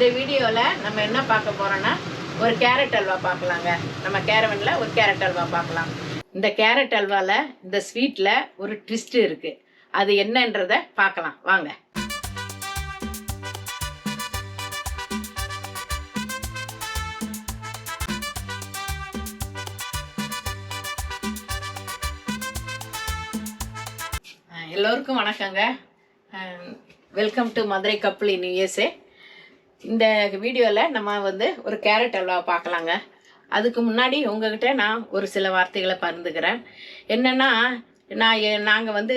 இந்த வீடியோவில் நம்ம என்ன பார்க்க போகிறோன்னா ஒரு கேரட் அல்வா பார்க்கலாங்க. நம்ம கேரவனில் ஒரு கேரட் அல்வா பார்க்கலாம். இந்த கேரட் அல்வாவில் இந்த ஸ்வீட்டில் ஒரு ட்விஸ்ட் இருக்குது அது என்னன்றதை பார்க்கலாம். வாங்க. எல்லோருக்கும் வணக்கங்க. வெல்கம் டு மதுரை கப்பல் இன் யூஎஸ்ஏ இந்த வீடியோவில் நம்ம வந்து ஒரு கேரட் அல்வா பார்க்கலாங்க அதுக்கு முன்னாடி உங்ககிட்ட நான் ஒரு சில வார்த்தைகளை பருந்துக்கிறேன் என்னென்னா நான் நாங்கள் வந்து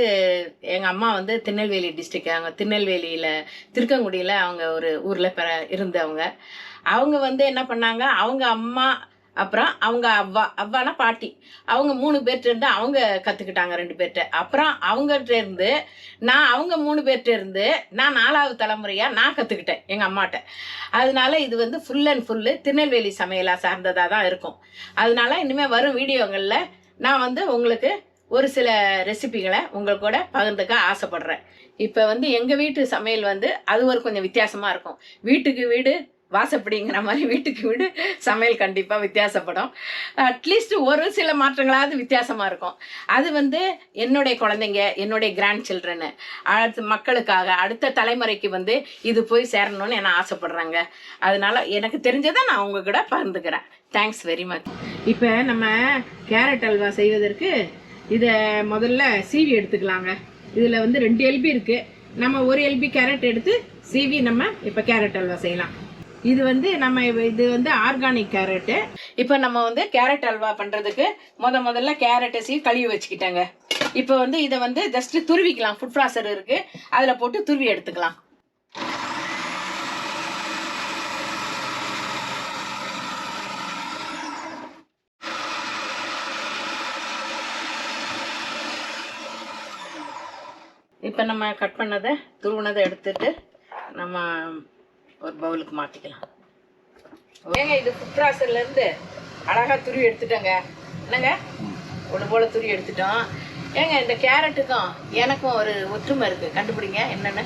எங்கள் அம்மா வந்து திருநெல்வேலி டிஸ்ட்ரிக்ட் அவங்க திருநெல்வேலியில் திருக்கங்குடியில் அவங்க ஒரு ஊரில் பெற இருந்தவங்க. அவங்க வந்து என்ன பண்ணாங்க அவங்க அம்மா அப்புறம் அவங்க அவ்வா அவ்வானா பாட்டி. அவங்க மூணு பேர்கிட்ட இருந்து அவங்க கற்றுக்கிட்டாங்க ரெண்டு பேர்கிட்ட அப்புறம் அவங்ககிட்ட இருந்து நான் அவங்க மூணு பேர்கிட்ட இருந்து நான் நாலாவது தலைமுறையாக நான் கற்றுக்கிட்டேன் எங்கள் அம்மாட்ட. அதனால இது வந்து ஃபுல் அண்ட் ஃபுல்லு திருநெல்வேலி சமையலாக சார்ந்ததாக தான் இருக்கும். அதனால இனிமேல் வரும் வீடியோங்களில் நான் வந்து உங்களுக்கு ஒரு சில ரெசிபிகளை உங்கள் கூட பகிர்ந்துக்க ஆசைப்படுறேன். இப்போ வந்து எங்கள் வீட்டு சமையல் வந்து அது ஒரு கொஞ்சம் வித்தியாசமாக இருக்கும். வீட்டுக்கு வீடு வாசப்படிங்கிற மாதிரி வீட்டுக்கு வீடு சமையல் கண்டிப்பாக வித்தியாசப்படும். அட்லீஸ்ட் ஒரு சில மாற்றங்களாவது வித்தியாசமாக இருக்கும். அது வந்து என்னுடைய குழந்தைங்க என்னுடைய கிராண்ட் சில்ட்ரனு அடுத்த மக்களுக்காக அடுத்த தலைமுறைக்கு வந்து இது போய் சேரணும்னு என்ன ஆசைப்படுறாங்க. அதனால எனக்கு தெரிஞ்சதை நான் அவங்க கூட பகிர்ந்துக்கிறேன். தேங்க்ஸ் வெரி மச் இப்போ நம்ம கேரட் அல்வா செய்வதற்கு இதை முதல்ல சீவி எடுத்துக்கலாங்க. இதில் வந்து ரெண்டு எல்பி இருக்குது நம்ம ஒரு எல்பி கேரட் எடுத்து சீவி நம்ம இப்போ கேரட் அல்வா செய்யலாம். இது வந்து நம்ம இது வந்து ஆர்கானிக் கேரட்டு இப்போ நம்ம வந்து கேரட் அல்வா பண்ணுறதுக்கு முத முதல்ல கேரட்டை சீ கழுவி வச்சுக்கிட்டேங்க. இப்போ வந்து இதை வந்து ஜஸ்ட் துருவிக்கலாம். ஃபுட் ப்ராசர் இருக்கு. அதில் போட்டு துருவி எடுத்துக்கலாம். இப்போ நம்ம கட் பண்ணதை துருவினதை எடுத்துட்டு நம்ம ஒரு பவுலுக்கு மாற்றிக்கலாம் ஏங்க இது ஃபுட் ப்ராசர்ல இருந்து அழகா துருவி எடுத்துட்டோங்க. என்னங்க? ஒன்று போல துருவி எடுத்துட்டோம். ஏங்க இந்த கேரட்டுக்கும் எனக்கும் ஒரு ஒற்றுமை இருக்கு. கண்டுபிடிங்க என்னன்னு?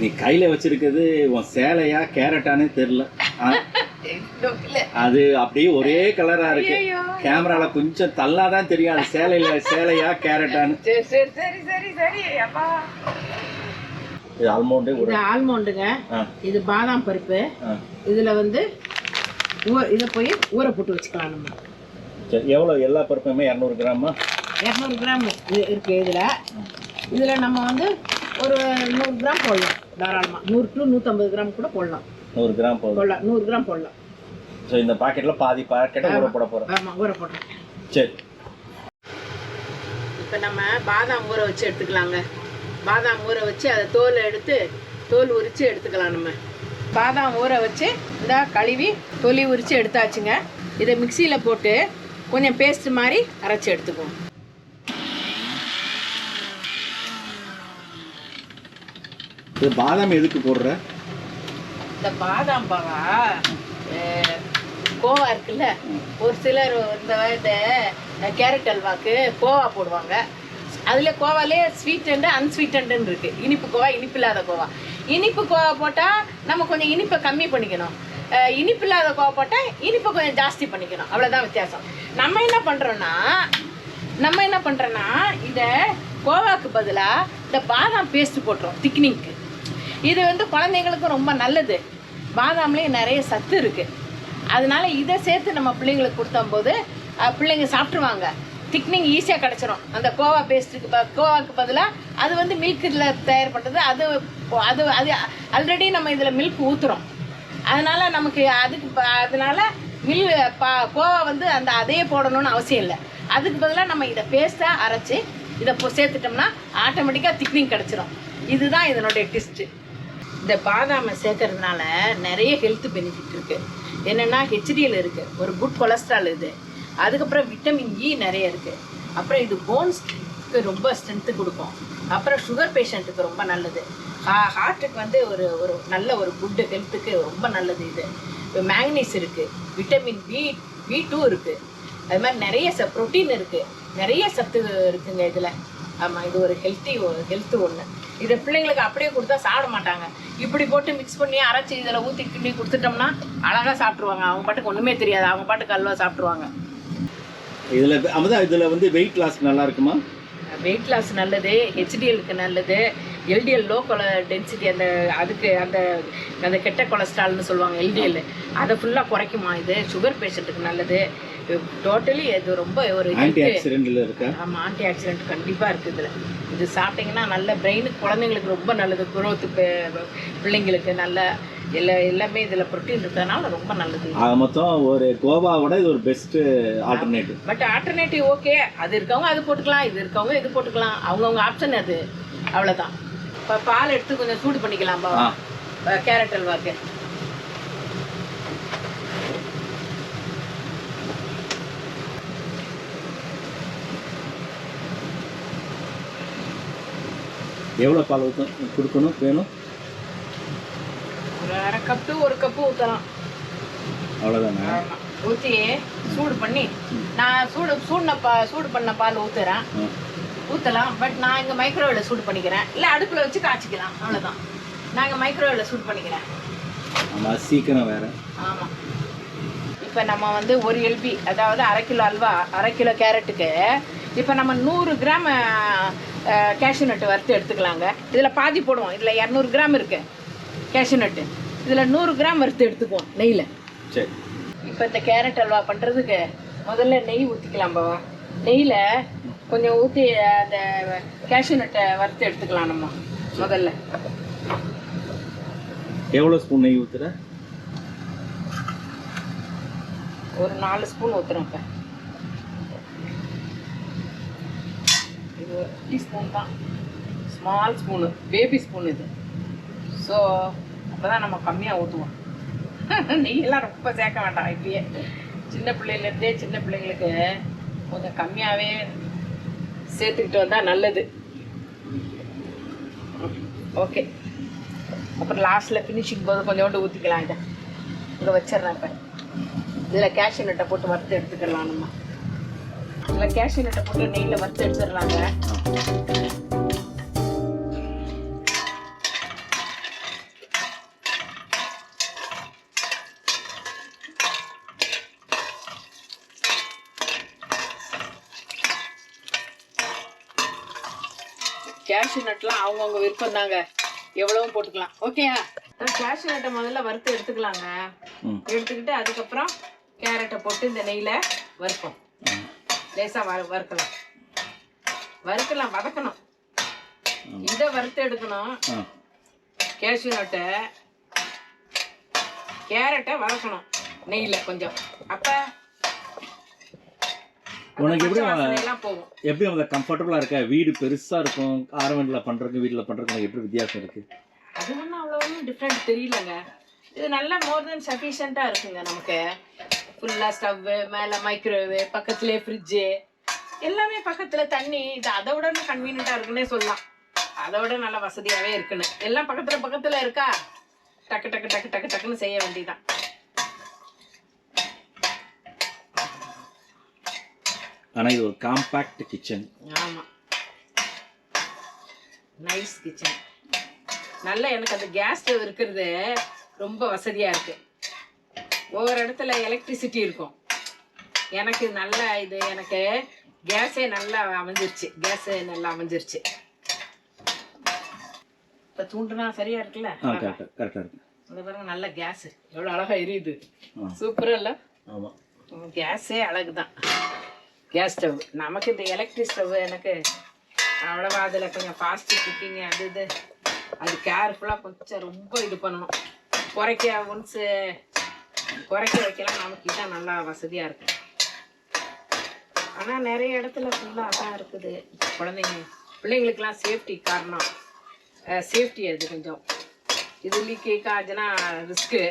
நீ கையில வச்சிருக்கிறது உன் சேலையா கேரட்டானே தெரியல. அது அப்படியே ஒரே கலரா இருக்கு. கேமரால கொஞ்சம் தள்ளாதான் தெரியும் அது சேலையில சேலையா கேரட்டான்னு. சரி சரி சரி சரி சரி அப்பா. இது ஆல்மோண்டே இது ஆல்மோண்டுங்க இது பாதாம் பருப்பு. இதுல வந்து இதை போய் ஊற போட்டு வச்சுக்கலாம் நம்ம. சரி, எவ்வளவு? எல்லா பருப்புமே இரநூறு கிராமா? இரநூறு கிராம் இது இருக்கு இதுல. இதுல நம்ம வந்து ஒரு நூறு கிராம் போடலாம் தாராளமா. நூறு டு நூற்றம்பது கிராம் கூட போடலாம். நூறு கிராம் போடலாம். நூறு கிராம் போடலாம். ஸோ இந்த பாக்கெட்ல பாதி பாக்கெட்டை ஊற போட போறேன் ஆமா ஊற போட்டேன் சரி. இப்போ நம்ம பாதாம் ஊற வச்சு எடுத்துக்கலாங்க. பாதாம் ஊற வச்சு அதை தோல் எடுத்து தோல் உரித்து எடுத்துக்கலாம் நம்ம. பாதாம் ஊற வச்சு இந்த கழுவி தொலி உரித்து எடுத்தாச்சுங்க. இதை மிக்சியில் போட்டு கொஞ்சம் பேஸ்ட் மாதிரி அரைச்சி எடுத்துக்குவோம். இது பாதாம் எதுக்கு போடுற? இந்த பாதாம் பாவா கோவா இருக்குல்ல? ஒரு சிலர் இந்த இந்த கேரட் அல்வாக்கு கோவா போடுவாங்க. அதில் கோவாலே ஸ்வீட் அண்டு அன்ஸ்வீட் அண்டுன்னு இருக்குது இனிப்பு கோவா இனிப்பு இல்லாத கோவா. இனிப்பு கோவா போட்டால் நம்ம கொஞ்சம் இனிப்பை கம்மி பண்ணிக்கணும். இனிப்பு இல்லாத கோவா போட்டால் இனிப்பை கொஞ்சம் ஜாஸ்தி பண்ணிக்கணும். அவ்வளோதான் வித்தியாசம். நம்ம என்ன பண்ணுறோன்னா நம்ம என்ன பண்ணுறோன்னா இதை கோவாக்கு பதிலாக இந்த பாதாம் பேஸ்ட் போட்டுரும் திக்னிங்க்கு இது வந்து குழந்தைங்களுக்கும் ரொம்ப நல்லது. பாதாம்லேயும் நிறைய சத்து இருக்குது அதனால் இதை சேர்த்து நம்ம பிள்ளைங்களுக்கு கொடுத்தம்போது பிள்ளைங்க சாப்பிட்ருவாங்க திக்னிங் ஈஸியாக கிடச்சிரும். அந்த கோவா பேஸ்ட்டுக்கு ப கோவாக்கு பதிலாக அது வந்து மில்கில் தயார் பண்ணுறது அது அது அது ஆல்ரெடி நம்ம இதில் மில்க் ஊற்றுறோம் அதனால் நமக்கு அதுக்கு ப- அதனால மில் பா கோவா வந்து அந்த அதையே போடணும்னு அவசியம் இல்லை. அதுக்கு பதிலாக நம்ம இதை பேஸ்ட்டாக அரைச்சி இதை சேர்த்துட்டோம்னா ஆட்டோமேட்டிக்காக திக்னிங் கிடச்சிரும். இதுதான் இதனுடைய டிஸ்ட்டு இந்த பாதாமை சேர்க்கறதுனால நிறைய ஹெல்த் பெனிஃபிட் இருக்குது என்னென்னா ஹெச்டிஎல் இருக்குது ஒரு குட் கொலஸ்ட்ரால் இது. அதுக்கப்புறம் விட்டமின் இ e நிறைய இருக்குது அப்புறம் இது போன்ஸ்க்கு ரொம்ப ஸ்ட்ரென்த்து கொடுக்கும். அப்புறம் சுகர் பேஷண்ட்டுக்கு ரொம்ப நல்லது. ஹார்ட்டுக்கு வந்து ஒரு ஒரு நல்ல ஒரு குட் ஹெல்த்துக்கு ரொம்ப நல்லது இது. மேக்னீஸ் இருக்குது விட்டமின் பி பி டூ இருக்குது அது மாதிரி நிறைய ச ப்ரோட்டீன் இருக்குது நிறைய சத்து இருக்குங்க இதில். ஆமாம் இது ஒரு ஹெல்த்தி ஹெல்த்து ஒன்று இதை பிள்ளைங்களுக்கு அப்படியே கொடுத்தா சாப்பிட மாட்டாங்க. இப்படி போட்டு மிக்ஸ் பண்ணி அரைச்சி இதில் ஊற்றி கிண்டி கொடுத்துட்டோம்னா அழகாக சாப்பிட்ருவாங்க அவங்க பாட்டுக்கு ஒன்றுமே தெரியாது. அவங்க பாட்டுக்கு அல்வா சாப்பிட்ருவாங்க இதில் அமுதா இதில் வந்து வெயிட் லாஸ் நல்லா இருக்குமா வெயிட் லாஸ் நல்லது ஹெச்டிஎலுக்கு நல்லது எல்டிஎல் லோ கொல டென்சிட்டி அந்த அதுக்கு அந்த அந்த கெட்ட கொலஸ்ட்ரால்னு சொல்லுவாங்க எல்டிஎல் அதை ஃபுல்லாக குறைக்குமா இது? சுகர் பேஷண்ட்டுக்கு நல்லது. டோட்டலி இது ரொம்ப ஒரு ஆன்டி ஆக்சிடென்ட்ல இருக்கா? ஆமாம் ஆன்டி ஆக்சிடென்ட் கண்டிப்பாக இருக்குது இதில். இது சாப்பிட்டிங்கன்னா நல்ல பிரெயினுக்கு குழந்தைங்களுக்கு ரொம்ப நல்லது குரோத்து பிள்ளைங்களுக்கு நல்ல எல்லா எல்லாமே இதில் ப்ரோட்டீன் இருக்கிறதுனால ரொம்ப நல்லது. ஆக மொத்தம் ஒரு கோவாவோட இது ஒரு best alternative but alternative okay அது இருக்கவங்க அது போட்டுக்கலாம் இது இருக்கவங்க இது போட்டுக்கலாம். அவங்கவுங்க ஆப்ஷன் அது. அவ்வளோதான் இப்போ பால் எடுத்து கொஞ்சம் சூடு பண்ணிக்கலாம் கேரட் அல்வாக்கு எவ்வளோ பால் கொடுக்கணும் வேணும்? கப்பு ஒரு கப்பு ஊற்றலாம் அவ்வளோதானே ஊற்றி சூடு பண்ணி நான் சூடு சூடுன பா சூடு பண்ண பால் ஊற்றுறேன் ஆ. ஊற்றலாம் பட் நான் இங்கே மைக்ரோவேவில் சூடு பண்ணிக்கிறேன். இல்லை அடுப்பில் வச்சு காய்ச்சிக்கலாம். அவ்வளோதான் நான் இங்கே மைக்ரோவேவில் சூடு பண்ணிக்கிறேன். ஆமாம் சீக்கிரம் வேறு. ஆமாம் இப்போ நம்ம வந்து ஒரு எல்பி அதாவது அரை கிலோ அல்வா அரை கிலோ கேரட்டுக்கு இப்போ நம்ம நூறு கிராம் கேஷ்யூ நட்டு வறுத்து எடுத்துக்கலாங்க. இதில் பாதி போடுவோம். இதில் இரநூறு கிராம் இருக்கு. கேஷ்யூ நட்டு இதில் நூறு கிராம் வறுத்து எடுத்துக்குவோம் நெய்யில். சரி. இப்போ இந்த கேரட் அல்வா பண்ணுறதுக்கு முதல்ல நெய் ஊற்றிக்கலாம் பாவா. நெய்யில் கொஞ்சம் ஊற்றி அந்த கேஷ்யூ நட்டை வறுத்து எடுத்துக்கலாம் நம்ம முதல்ல. எவ்வளோ ஸ்பூன் நெய் ஊற்றுற ஒரு நாலு ஸ்பூன் ஊற்றுறோம் இப்போ. இது ஒரு டீஸ்பூன் தான். ஸ்மால் ஸ்பூனு பேபி ஸ்பூன் இது. ஸோ அப்போ தான் நம்ம கம்மியாக ஊற்றுவோம் நெய்யெல்லாம் ரொம்ப சேர்க்க வேண்டாம் இப்பயே. சின்ன பிள்ளையிலேருந்தே சின்ன பிள்ளைங்களுக்கு கொஞ்சம் கம்மியாகவே சேர்த்துக்கிட்டு வந்தால் நல்லது. ஓகே. அப்புறம் லாஸ்ட்டில் ஃபினிஷிங் போது கொஞ்சோண்டு ஊற்றிக்கலாம் இதை. இங்கே வச்சிடுறேன் இப்போ. இதில் கேஷ்யூ நட்டை போட்டு வறுத்து எடுத்துக்கலாம் நம்ம இதில் கேஷ்யூ நட்டை போட்டு நெய்யில் வறுத்து எடுத்துடலாங்க கேஷ்யூ நட்லாம் அவங்கவுங்க விருப்பம் தாங்க. எவ்வளவும் போட்டுக்கலாம். ஓகேயா கேஷ்யூ நட்டை முதல்ல வறுத்து எடுத்துக்கலாங்க. எடுத்துக்கிட்டு அதுக்கப்புறம் கேரட்டை போட்டு இந்த நெய்யில் வறுப்போம். லேசாக வறு வறுக்கலாம். வறுக்கலாம் வதக்கணும். இதை வறுத்து எடுக்கணும். கேஷ்யூ நட்டை கேரட்டை வதக்கணும். நெய்யில் கொஞ்சம். அப்போ உனக்கு எப்படி எப்படி அவங்க கம்ஃபர்டபுளாக இருக்க? வீடு பெருசாக இருக்கும். ஆரவண்டில் பண்ணுறதுக்கு வீட்டில் பண்ணுறதுக்கு எப்படி வித்தியாசம் இருக்குது அது ஒன்றும் அவ்வளோ ஒன்றும் டிஃப்ரெண்ட் தெரியலங்க. இது நல்லா மோர் தென் சஃபிஷியண்ட்டாக இருக்குங்க நமக்கு. ஃபுல்லாக ஸ்டவ்வு மேலே மைக்ரோவேவ் பக்கத்துலேயே ஃப்ரிட்ஜு எல்லாமே பக்கத்தில் தண்ணி. இது அதை விட கன்வீனியண்ட்டாக இருக்குன்னே சொல்லலாம். அதை விட நல்ல வசதியாகவே இருக்குன்னு. எல்லாம் பக்கத்தில் பக்கத்தில் இருக்கா? டக்கு டக்கு டக்கு டக்கு டக்குன்னு செய்ய வேண்டியதான் ஆனால் இது ஒரு காம்பேக்ட் கிச்சன் ஆமாம் நைஸ் கிச்சன் நல்ல எனக்கு அந்த கேஸ் ஸ்டவ் இருக்கிறது ரொம்ப வசதியாக இருக்கு. ஒவ்வொரு இடத்துல எலக்ட்ரிசிட்டி இருக்கும். எனக்கு நல்ல இது எனக்கு கேஸே நல்லா அமைஞ்சிருச்சு. கேஸே நல்லா அமைஞ்சிருச்சு. இப்போ தூண்டுனா சரியா இருக்குல்ல? கரெக்டாக இருக்கு இந்த பாருங்க நல்ல கேஸ் எவ்வளோ அழகா எரியுது. சூப்பராக இல்லை? ஆமாம் கேஸே அழகு தான் கேஸ் ஸ்டவ் நமக்கு இந்த எலக்ட்ரிக் ஸ்டவ் எனக்கு அவ்வளோவா அதில் கொஞ்சம் ஃபாஸ்ட் குக்கிங் அது இது. அது கேர்ஃபுல்லாக கொஞ்சம் ரொம்ப இது பண்ணணும். குறைக்க ஒன்ஸு குறைக்க வைக்கலாம். நமக்கு இதான் நல்லா வசதியாக இருக்கு. ஆனால் நிறைய இடத்துல ஃபுல்லாக அதான் இருக்குது. குழந்தைங்க பிள்ளைங்களுக்கெல்லாம் சேஃப்டி காரணம். சேஃப்டி அது கொஞ்சம். இது லீக்கே காய்ச்சுனா ரிஸ்க்கு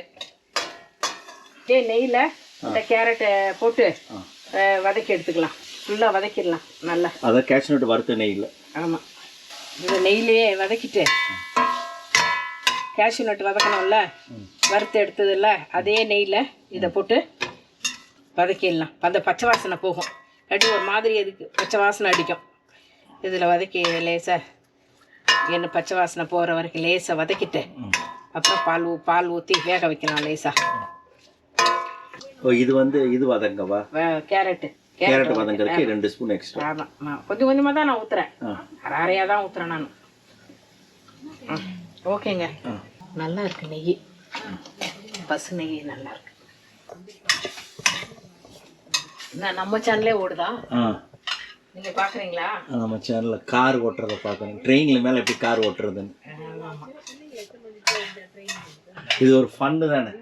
ஏ நெய்யில் இந்த கேரட்டை போட்டு. வதக்கி எடுத்துக்கலாம். ஃபுல்லாக வதக்கிடலாம் நல்லா. அதை கேஷ் நோட்டு வறுத்த நெய்யில். ஆமாம் இந்த நெய்யிலேயே வதக்கிட்டு கேஷ்யூ நட்டு வதக்கணும்ல? வறுத்து எடுத்ததில்ல அதே நெய்யில் இதை போட்டு வதக்கிடலாம். அந்த பச்சை வாசனை போகும். இல்லாட்டி ஒரு மாதிரி அதுக்கு பச்சை வாசனை அடிக்கும். இதில் வதக்கி லேசாக எண்ணெய் பச்சை வாசனை போகிற வரைக்கும் லேசாக வதக்கிட்டு. அப்புறம் பால் ஊ பால் ஊற்றி வேக வைக்கலாம் லேசாக ஓ இது வந்து இது வதங்கவா? கேரட்டு. கேரட் வதங்கறதுக்கு ரெண்டு ஸ்பூன் எக்ஸ்ட்ரா ஆமாம் கொஞ்சம் கொஞ்சமாக தான் நான் ஊற்றுறேன் அரையாக தான் ஊற்றுறேன் நான். ஓகேங்க. நல்லா இருக்கு நெய். பசு நெய் நல்லா இருக்கு. நம்ம சேனலே ஓடுதா? நீங்க பாக்குறீங்களா? நம்ம சேனலில் கார் ஓட்டுறதை பார்க்கணும் ட்ரெயினில் மேலே எப்படி கார் ஓட்டுறதுன்னு. இது ஒரு ஃபன்னு தானே?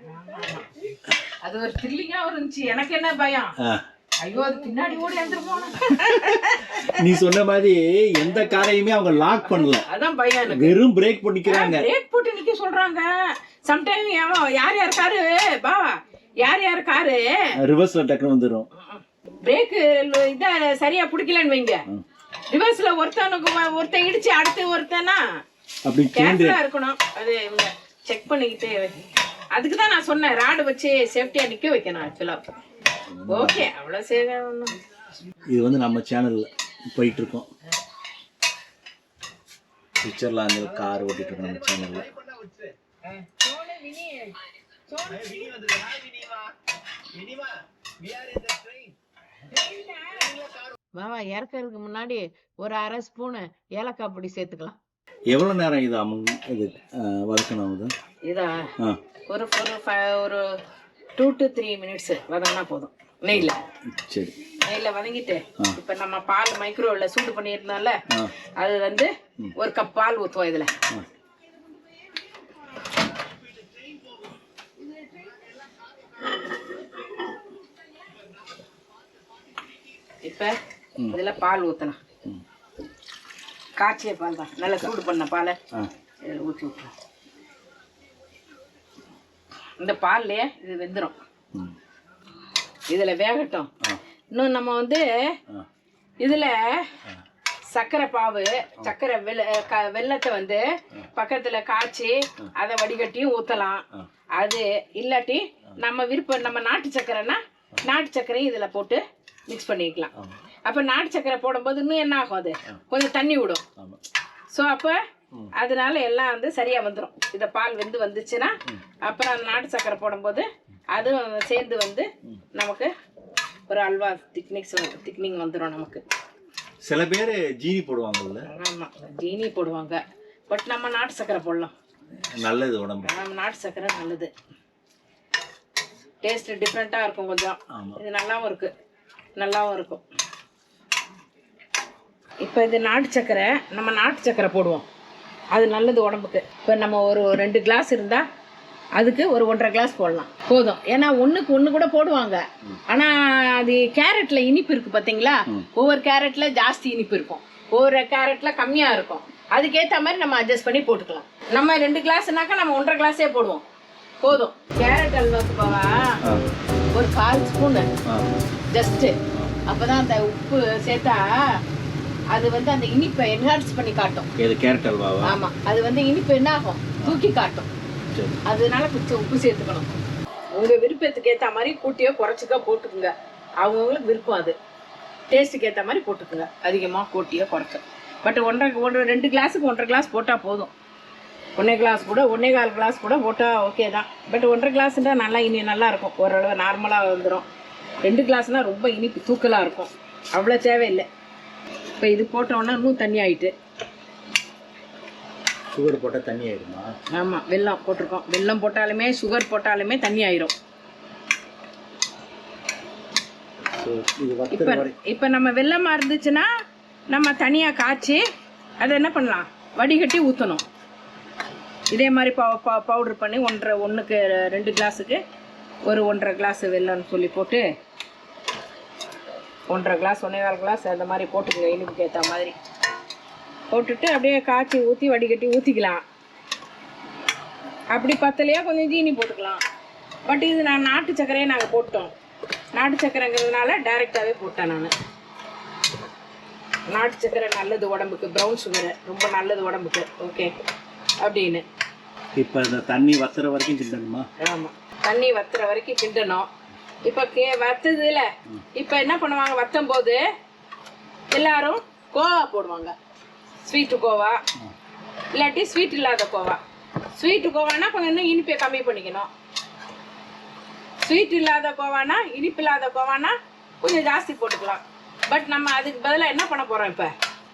அது ஒரு த்ரில்லிங்கா இருந்துச்சு. எனக்கு என்ன பயம்? ஐயோ அது பின்னாடி ஓடி வந்துருமோ நீ சொன்ன மாதிரி எந்த காரையுமே அவங்க லாக் பண்ணல. அதான் பயம் எனக்கு. வெறும் பிரேக் பண்ணிக்கிறாங்க. பிரேக் போட்டு நிக்க சொல்றாங்க. சம்டைம் யார் யார் காரு பா யார் யார் காரு ரிவர்ஸ்ல டக்குனு வந்துடும் பிரேக் இத சரியா பிடிக்கலன்னு வைங்க. ரிவர்ஸ்ல ஒருத்தனுக்கு ஒருத்தன் இடிச்சு அடுத்து ஒருத்தனா அப்படி இருக்கணும். அது செக் பண்ணிக்கிட்டு அதுக்கு தான் நான் சொன்னேன் ராடு வச்சு சேஃப்டியா நிக்க வைக்கணும் ஆக்சுவலா ஓகே அவ்வளவு சேவை ஒண்ணும். இது வந்து நம்ம சேனல்ல போயிட்டு இருக்கோம் பிக்சர்ல அந்த கார் ஓட்டிட்டு இருக்கோம் நம்ம சேனல்ல பாபா இறக்கறதுக்கு முன்னாடி ஒரு அரை ஸ்பூனு ஏலக்காய் பொடி சேர்த்துக்கலாம். எவ்வளவு நேரம் இது அமுங் இது வதக்கணும் இது? இதா? ஆ. ஒரு ஒரு ஒரு டூ டு த்ரீ மினிட்ஸ் வதங்கினா போதும். நெய்ல. சரி. நெய்ல வதங்கிட்டு இப்போ நம்ம பால் மைக்ரோவில் சூடு பண்ணியிருந்தோம்ல அது வந்து ஒரு கப் பால் ஊற்றுவோம் இதில். இப்போ இதில் பால் ஊற்றலாம். காய்ச்சிய பால் தான் நல்லா சூடு பண்ண பாலை ஊற்றி விட்டுரும் இந்த பால்லையே இது வெந்துடும் இதில் வேகட்டும். இன்னும் நம்ம வந்து இதில் சர்க்கரை பாவு சர்க்கரை வெள்ள க வெள்ளத்தை வந்து பக்கத்தில் காய்ச்சி அதை வடிகட்டியும் ஊற்றலாம். அது இல்லாட்டி நம்ம விருப்பம் நம்ம நாட்டு சர்க்கரைனா நாட்டு சர்க்கரையும் இதில் போட்டு மிக்ஸ் பண்ணிக்கலாம். அப்போ நாட்டு சர்க்கரை போடும்போது இன்னும் என்ன ஆகும் அது? கொஞ்சம் தண்ணி விடும். ஸோ அப்போ அதனால எல்லாம் வந்து சரியாக வந்துடும் இதை பால் வெந்து வந்துச்சுன்னா அப்புறம் அந்த நாட்டு சர்க்கரை போடும்போது அதுவும் சேர்ந்து வந்து நமக்கு ஒரு அல்வா திக்னிக்ஸ் திக்னிங் வந்துடும் நமக்கு. சில பேர் ஜீனி போடுவாங்கல்ல? ஆமாம் ஜீனி போடுவாங்க. பட் நம்ம நாட்டு சர்க்கரை போடலாம். நல்லது உடம்பு நம்ம நாட்டு சர்க்கரை நல்லது. டேஸ்ட் டிஃப்ரெண்ட்டாக இருக்கும் கொஞ்சம். இது நல்லாவும் இருக்கு. நல்லாவும் இருக்கும். இப்போ இது நாட்டு சர்க்கரை நம்ம நாட்டு சர்க்கரை போடுவோம். அது நல்லது உடம்புக்கு. இப்போ நம்ம ஒரு ரெண்டு கிளாஸ் இருந்தால் அதுக்கு ஒரு ஒன்றரை கிளாஸ் போடலாம். போதும். ஏன்னா ஒன்றுக்கு ஒன்று கூட போடுவாங்க. ஆனால் அது கேரட்டில் இனிப்பு இருக்குது பார்த்தீங்களா ஒவ்வொரு கேரட்டில் ஜாஸ்தி இனிப்பு இருக்கும். ஒவ்வொரு கேரட்டில் கம்மியாக இருக்கும். அதுக்கேற்ற மாதிரி நம்ம அட்ஜஸ்ட் பண்ணி போட்டுக்கலாம். நம்ம ரெண்டு கிளாஸ்னாக்கா நம்ம ஒன்றரை கிளாஸே போடுவோம். போதும். கேரட் அல்வாக்கு போவா? ஒரு கால் ஸ்பூனு. ஜஸ்ட்டு அப்போ தான் அந்த உப்பு சேர்த்தா அது வந்து அந்த இனிப்பை என்ஹான்ஸ் பண்ணி காட்டும். இது கேரட் அல்வாவா? ஆமாம் அது வந்து இனிப்பு என்ன ஆகும் தூக்கி காட்டும். அதனால கொஞ்சம் உப்பு சேர்த்துக்கணும். உங்கள் விருப்பத்துக்கு ஏற்ற மாதிரி கூட்டியோ குறைச்சிக்கோ போட்டுக்குங்க. அவங்கவுங்களுக்கு விருப்பம் அது. டேஸ்ட்டுக்கு ஏற்ற மாதிரி போட்டுக்குங்க. அதிகமாக கூட்டியோ குறைச்சோ. பட் ஒன்றரை ஒன்றரை ரெண்டு கிளாஸுக்கு ஒன்றரை கிளாஸ் போட்டால் போதும். ஒன்றே கிளாஸ் கூட ஒன்றே கால் கிளாஸ் கூட போட்டால் ஓகே தான். பட் ஒன்றரை கிளாஸ்ன்றா நல்லா இனி நல்லா இருக்கும். ஓரளவு நார்மலாக வந்துடும் ரெண்டு கிளாஸ்னால் ரொம்ப இனிப்பு தூக்கலாக இருக்கும். அவ்வளோ தேவையில்லை. இப்போ இது போட்டோன்னா இன்னும் தண்ணி ஆயிட்டு. சுகர் போட்டால் தண்ணி ஆயிடுமா? ஆமாம் வெல்லம் போட்டிருக்கோம். வெல்லம் போட்டாலுமே சுகர் போட்டாலுமே தண்ணி ஆயிரும். இப்போ இப்போ நம்ம வெல்லமாக இருந்துச்சுன்னா நம்ம தனியாக காய்ச்சி அதை என்ன பண்ணலாம்? வடிகட்டி ஊற்றணும் இதே மாதிரி பவு பவு பவுட்ரு பண்ணி ஒன்றரை ஒன்றுக்கு ரெண்டு கிளாஸுக்கு ஒரு ஒன்றரை கிளாஸ் வெல்லம்னு சொல்லி போட்டு ஒன்றரை கிளாஸ் ஒன்றே கால் கிளாஸ் அந்த மாதிரி போட்டுக்கங்க இனிப்புக்கு ஏற்ற மாதிரி. போட்டுட்டு அப்படியே காய்ச்சி ஊற்றி வடிகட்டி ஊற்றிக்கலாம் அப்படி பத்தலையா கொஞ்சம் ஜீனி போட்டுக்கலாம். பட் இது நான் நாட்டு சர்க்கரையே நாங்கள் போட்டோம். நாட்டு சர்க்கரைங்கிறதுனால டைரெக்டாகவே போட்டேன் நான். நாட்டு சர்க்கரை நல்லது உடம்புக்கு ப்ரௌன் சுகரு ரொம்ப நல்லது உடம்புக்கு ஓகே அப்படின்னு. இப்போ இந்த தண்ணி வத்துற வரைக்கும் கிண்டணுமா? ஆமாம் தண்ணி வத்துற வரைக்கும் கிண்டணும். இப்போ கே வத்துதுல. இப்போ என்ன பண்ணுவாங்க? வத்தும் போது எல்லாரும் கோவா போடுவாங்க. ஸ்வீட்டு கோவா. இல்லாட்டி ஸ்வீட் இல்லாத கோவா. ஸ்வீட்டு கோவானா கொஞ்சம் இன்னும் இனிப்பை கம்மி பண்ணிக்கணும். ஸ்வீட் இல்லாத கோவானா இனிப்பு இல்லாத கோவானா கொஞ்சம் ஜாஸ்தி போட்டுக்கலாம். பட் நம்ம அதுக்கு பதிலாக என்ன பண்ண போகிறோம் இப்போ?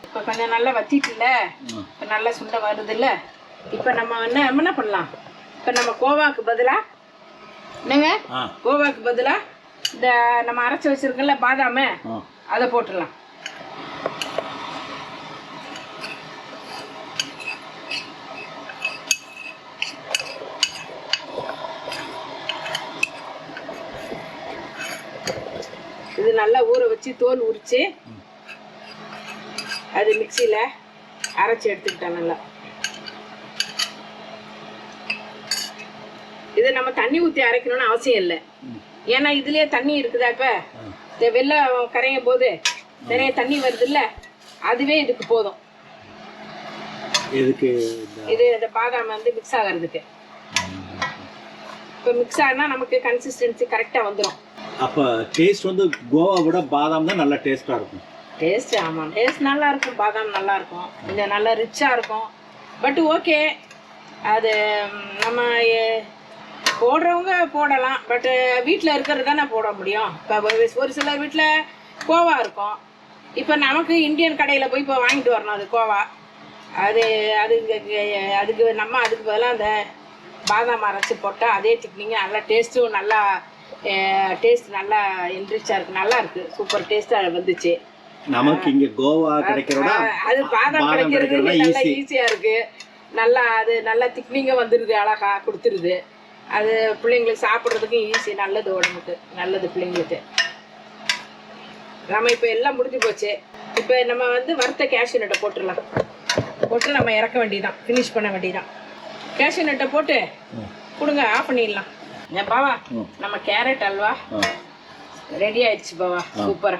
இப்போ கொஞ்சம் நல்லா வத்திட்டுல. இப்போ நல்லா சுண்டை வருதுல்ல இப்போ நம்ம என்ன என்ன பண்ணலாம்? இப்போ நம்ம கோவாக்கு பதிலாக என்னங்க? கோவாக்கு பதிலாக இந்த நம்ம அரைச்சி வச்சிருக்கோம்ல பாதாமே அதை போட்டுடலாம். இது நல்லா ஊற வச்சு தோல் உரிச்சு அது மிக்சியில் அரைச்சி எடுத்துக்கிட்டேன் நல்லா. இது நம்ம தண்ணி ஊற்றி அரைக்கணும்னு அவசியம் இல்லை. ஏன்னா இதுலயே தண்ணி இருக்குதா இப்போ? வெள்ளம் கரையும் போது நிறைய தண்ணி வருது இல்ல அதுவே இதுக்கு போதும். இந்த இது இந்த பாதாம் வந்து மிக்ஸ் ஆகிறதுக்கு. இப்போ மிக்ஸ் ஆகினா நமக்கு கன்சிஸ்டன்சி கரெக்டாக வந்துடும் அப்போ டேஸ்ட் வந்து கோவா விட பாதாம் தான் நல்லா டேஸ்ட்டாக இருக்கும். டேஸ்ட் ஆமாம் டேஸ்ட் நல்லா இருக்கும். பாதாம் நல்லா இருக்கும். கொஞ்சம் நல்லா ரிச்சாக இருக்கும். பட் ஓகே அது நம்ம போடுறவங்க போடலாம். பட்டு வீட்டில் இருக்கிறது தானே போட முடியும். இப்போ ஒரு சிலர் வீட்டில் கோவா இருக்கும். இப்போ நமக்கு இந்தியன் கடையில் போய் இப்போ வாங்கிட்டு வரணும். அது கோவா. அது அது அதுக்கு நம்ம அதுக்கு பதிலாக அந்த பாதாம் அரைச்சி போட்டால் அதே திக்னிங்க நல்லா டேஸ்ட்டும் நல்லா டேஸ்ட் நல்லா என்ரிச்சாக இருக்குது நல்லா இருக்குது சூப்பர் டேஸ்ட்டாக வந்துச்சு. நமக்கு இங்க கோவா கிடைக்கிறோட அது பாதாம் கிடைக்கிறது நல்லா easy. ஈஸியா இருக்கு. நல்லா அது நல்லா திக்னிங்க வந்துருது அழகா கொடுத்துருது. அது பிள்ளைங்களுக்கு சாப்பிட்றதுக்கும் ஈஸி நல்லது உடம்புக்கு. நல்லது பிள்ளைங்களுக்கு. நம்ம இப்போ எல்லாம் முடிஞ்சு போச்சு. இப்போ நம்ம வந்து வறுத்த கேஷ்யூ நட்டை போட்டுடலாம். போட்டு நம்ம இறக்க வேண்டியதான் ஃபினிஷ் பண்ண வேண்டியதான் கேஷ்யூ நட்டை போட்டு. கொடுங்க. ஆஃப் பண்ணிடலாம். ஏன் பாவா. நம்ம கேரட் அல்வா. ரெடி ஆயிடுச்சு பாவா. சூப்பரா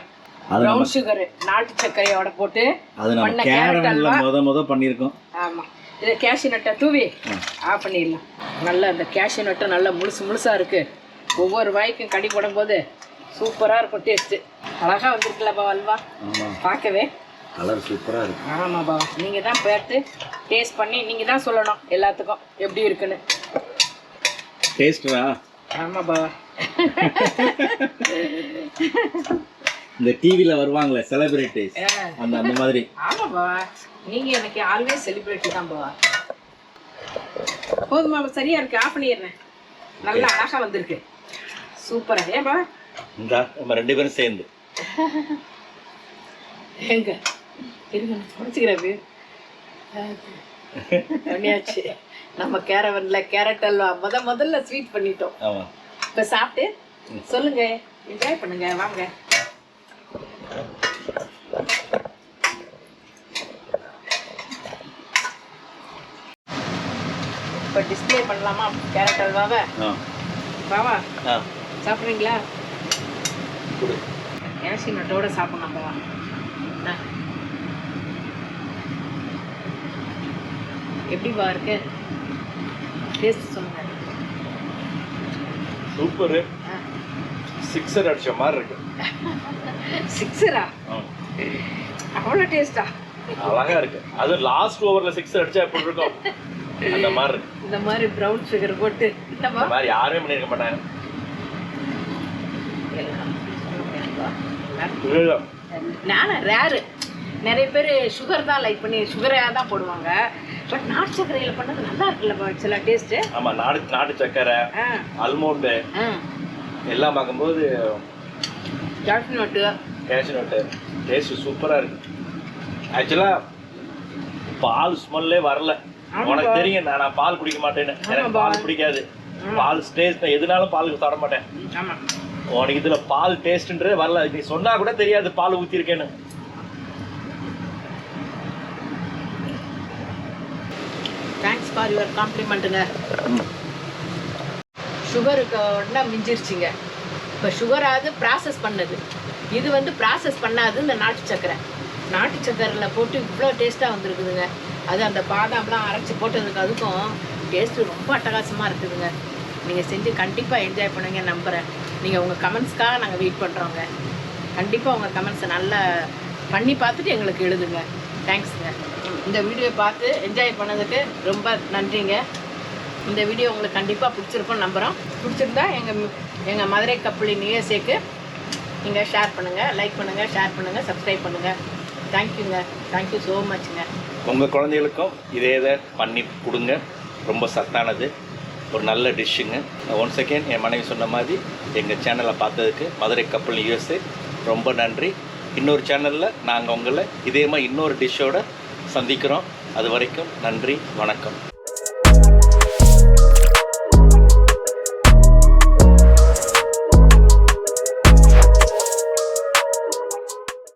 அது நம்ம ப்ரௌன் சுகர் நாட்டு சர்க்கரையோட போட்டு அது நம்ம கேரட் அல்வா முத முத பண்ணியிருக்கோம். ஆமாம் இதை கேஷ்யூ நட்டை தூவி ஆஃப் பண்ணிடலாம். நல்லா இந்த கேஷ்யூ நட்டை நல்லா முழுசு முழுசாக இருக்குது ஒவ்வொரு வாய்க்கும் கடி போடும்போது சூப்பராக இருக்கும் டேஸ்ட்டு அழகாக வந்திருக்குல்ல பாவா அல்வா? பார்க்கவே. கலர் சூப்பராக இருக்கு. ஆமாம் பாவா. நீங்கள் தான் பார்த்து டேஸ்ட் பண்ணி நீங்கள் தான் சொல்லணும் எல்லாத்துக்கும் எப்படி இருக்குன்னு. டேஸ்டரா ஆமாம் பாவா. இந்த டிவியில் வருவாங்களே செலிபிரிட்டிஸ் அந்த அந்த மாதிரி. ஆமாம் பாவா நீங்கள் எனக்கு ஆல்வேஸ் செலிப்ரிட்டி தான் பாவா போதுமா சரியா இருக்கு ஆஃப் பண்ணிடுறேன். நல்லா அழகாக வந்திருக்கு. சூப்பராக ஏன் பாவா இந்த நம்ம ரெண்டு பேரும் சேர்ந்து. எங்க இருங்க நான் குறைச்சிக்கிறேன் பண்ணியாச்சு. நம்ம கேரவன்ல கேரட் அல்வா முத முதல்ல ஸ்வீட் பண்ணிட்டோம். இப்போ சாப்பிட்டு சொல்லுங்க என்ஜாய் பண்ணுங்க வாங்க. இப்போ டிஸ்ப்ளே பண்ணலாமா? கேரட் அல்வாவை? பாவா சாப்பிட்றீங்களா? ஏசி நட்டோட சாப்பிடலாம் பாவா. எப்படி பா இருக்கு? டேஸ்ட் சொல்லுங்க. சூப்பரு. சிக்ஸர் அடிச்ச மாதிரி இருக்கு. சிக்ஸரா அவ்வளோ டேஸ்டா அழகா இருக்கு. அது லாஸ்ட் ஓவர்ல சிக்ஸ் அடிச்சா எப்படி இருக்கும் அந்த மாதிரி இருக்கு. இந்த மாதிரி ப்ரௌன் சுகர் போட்டு. இந்த மாதிரி யாருமே பண்ணிருக்க மாட்டாங்க. நானும் ரேரு நிறைய பேர் சுகர் தான் லைக் பண்ணி சுகராக தான் போடுவாங்க. பட் நாட்டு சர்க்கரையில் பண்ணது நல்லா இருக்குல்ல சில டேஸ்ட்டு ஆமா நாடு நாட்டு சக்கரை ஆ. அல்மோண்டு எல்லாம் பார்க்கும்போது ஜாஸ்தி நட்டு கேஷ்யூ நட்டு டேஸ்ட் சூப்பரா இருக்கு. ஆக்சுவலா பால் ஸ்மெல்லே வரல. உனக்கு தெரியும் நான் நான் பால் குடிக்க மாட்டேன்னு. எனக்கு. பால் பிடிக்காது. பால் டேஸ்ட் எதுனாலும் பாலுக்கு தர மாட்டேன். உனக்கு இதுல பால் டேஸ்ட்ன்றே வரல. நீ சொன்னா கூட தெரியாது பால் ஊத்திருக்கேன்னு. தேங்க்ஸ் ஃபார் யுவர் காம்ப்ளிமெண்ட்டுங்க சுகருக்கு ஒன்றா மிஞ்சிருச்சுங்க. இப்போ சுகராது ப்ராசஸ் பண்ணது. இது வந்து ப்ராசஸ் பண்ணாது இந்த நாட்டு சக்கரை. நாட்டு சக்கரையில் போட்டு இவ்வளோ டேஸ்ட்டாக வந்திருக்குதுங்க. அது அந்த பாதாம்லாம் அரைச்சி போட்டதுக்கு அதுக்கும் டேஸ்ட்டு ரொம்ப அட்டகாசமாக இருக்குதுங்க. நீங்கள் செஞ்சு கண்டிப்பாக என்ஜாய் பண்ணுவீங்க நம்புகிறேன் நீங்கள் உங்கள் கமெண்ட்ஸ்க்காக நாங்கள் வெயிட் பண்ணுறோங்க கண்டிப்பாக உங்கள் கமெண்ட்ஸை நல்லா பண்ணி பார்த்துட்டு எங்களுக்கு எழுதுங்க. தேங்க்ஸுங்க இந்த வீடியோ பார்த்து என்ஜாய் பண்ணதுக்கு ரொம்ப நன்றிங்க. இந்த வீடியோ உங்களுக்கு கண்டிப்பாக பிடிச்சிருக்கும்னு நம்புகிறோம் பிடிச்சிருந்தா எங்கள் எங்கள் மதுரை கப்பலின் நியூஎஸ்ஏக்கு நீங்கள் ஷேர் பண்ணுங்கள் லைக் பண்ணுங்கள் ஷேர் பண்ணுங்கள் சப்ஸ்கிரைப் பண்ணுங்கள் தேங்க்யூங்க தேங்க்யூ ஸோ மச்ங்க உங்கள் குழந்தைகளுக்கும் இதே இதை பண்ணி கொடுங்க. ரொம்ப சத்தானது. ஒரு நல்ல டிஷ்ஷுங்க ஒன் செகண்ட் என் மனைவி சொன்ன மாதிரி எங்கள் சேனலை பார்த்ததுக்கு மதுரை கப்பல் யூஎஸ்ஏ ரொம்ப நன்றி. இன்னொரு சேனலில் நாங்கள் உங்களை இதே மாதிரி இன்னொரு டிஷ்ஷோடு சந்திக்கிறோம். அது வரைக்கும் நன்றி வணக்கம்.